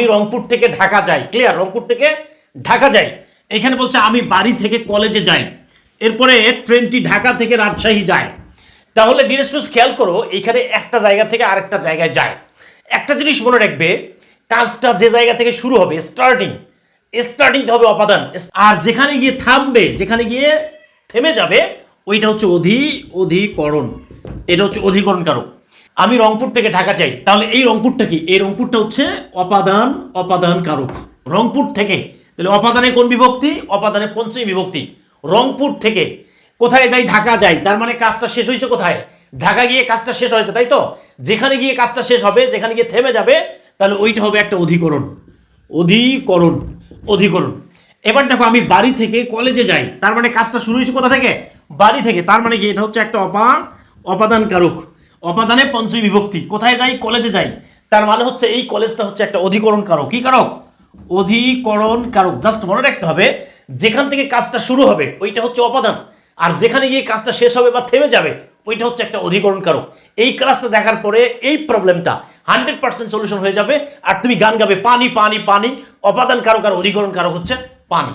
আমি রংপুর থেকে ঢাকা যাই। ক্লিয়ার রংপুর থেকে ঢাকা যাই। এখানে বলছে, আমি বাড়ি থেকে কলেজে যাই। এরপরে ট্রেনটি ঢাকা থেকে রাজশাহী যায়। তাহলে ডিরেস্টুস খেয়াল করো, এখানে একটা জায়গা থেকে আরেকটা জায়গায় যায়। একটা জিনিস মনে রাখবে, কাজটা যে জায়গা থেকে শুরু হবে স্টার্টিং স্টার্টিংটা হবে অপাদান। আর যেখানে গিয়ে থামবে, যেখানে গিয়ে থেমে যাবে, ওইটা হচ্ছে অধি, অধিকরণ। এটা হচ্ছে অধিকরণ কারক আমি রংপুর থেকে ঢাকা চাই, তাহলে এই রংপুরটা কি? এই রংপুরটা হচ্ছে অপাদান অপাদান কারক। রংপুর থেকে, তাহলে অপাদানে কোন বিভক্তি? অপাদানে পঞ্চমী বিভক্তি। রংপুর থেকে, কোথায় যাই? ঢাকা যাই। তার মানে কাজটা শেষ হয়েছে কোথায়? ঢাকা গিয়ে কাজটা শেষ হয়েছে, তাই তো? যেখানে গিয়ে কাজটা শেষ হবে, যেখানে গিয়ে থেমে যাবে, তাহলে ওইটা হবে একটা অধিকরণ। অধিকরণ অধিকরণ। এবার দেখো, আমি বাড়ি থেকে কলেজে যাই, তার মানে কাজটা শুরু হয়েছে কোথা থেকে? বাড়ি থেকে, তার মানে কি? এটা হচ্ছে একটা অপা অপাদান কারক। অপাদানে পঞ্চমী বিভক্তি। কোথায় যাই? কলেজে যাই। তার মানে হচ্ছে এই কলেজটা হচ্ছে একটা অধিকরণ কারক। কি কারক? অধিকরণ কারক। জাস্ট মনে রাখতে হবে, যেখান থেকে কাজটা শুরু হবে, ওইটা হচ্ছে অপাদান আর যেখানে গিয়ে কাজটা শেষ হবে বা থেমে যাবে, ওইটা হচ্ছে একটা অধিকরণ কারক। এই ক্লাসটা দেখার পরে এই প্রবলেমটা হান্ড্রেড পার্সেন্ট সলিউশন হয়ে যাবে। আর তুমি গান গাবে পানি পানি পানি। অপাদান কারক আর অধিকরণ কারক হচ্ছে পানি।